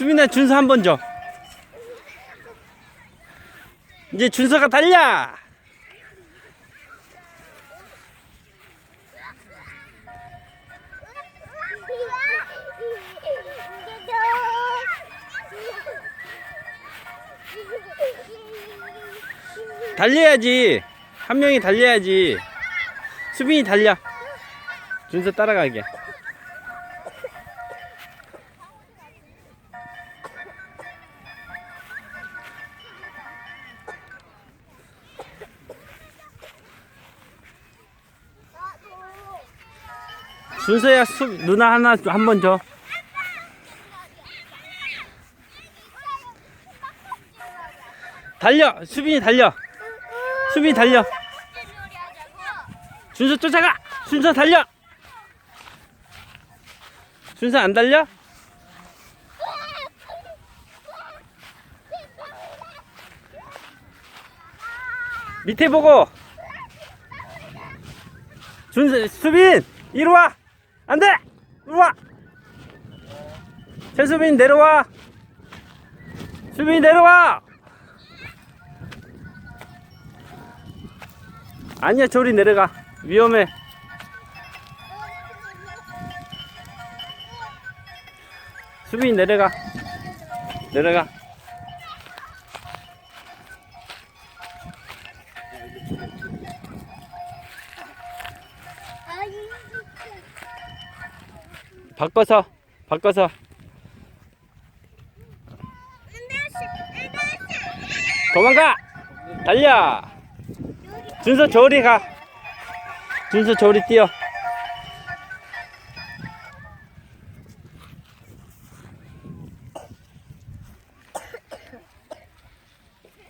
수빈아 준서 한 번 줘. 이제 준서가 달려. 달려야지. 한 명이 달려야지. 수빈이 달려. 준서 따라가게. 준서야 수, 누나 하나 한 번 줘. 달려. 수빈이 달려. 수빈이 달려. 준서 쫓아가. 준서 달려. 준서 안 달려? 밑에 보고. 준서 수빈 이리 와. 안 돼. 이리 와. 최수빈 내려와. 수빈 내려와. 아니야 저리 내려가. 위험해. 수빈이 내려가. 내려가. 바꿔서. 바꿔서. 도망가. 달려. 준서 저리 가. 준서 저리 뛰어.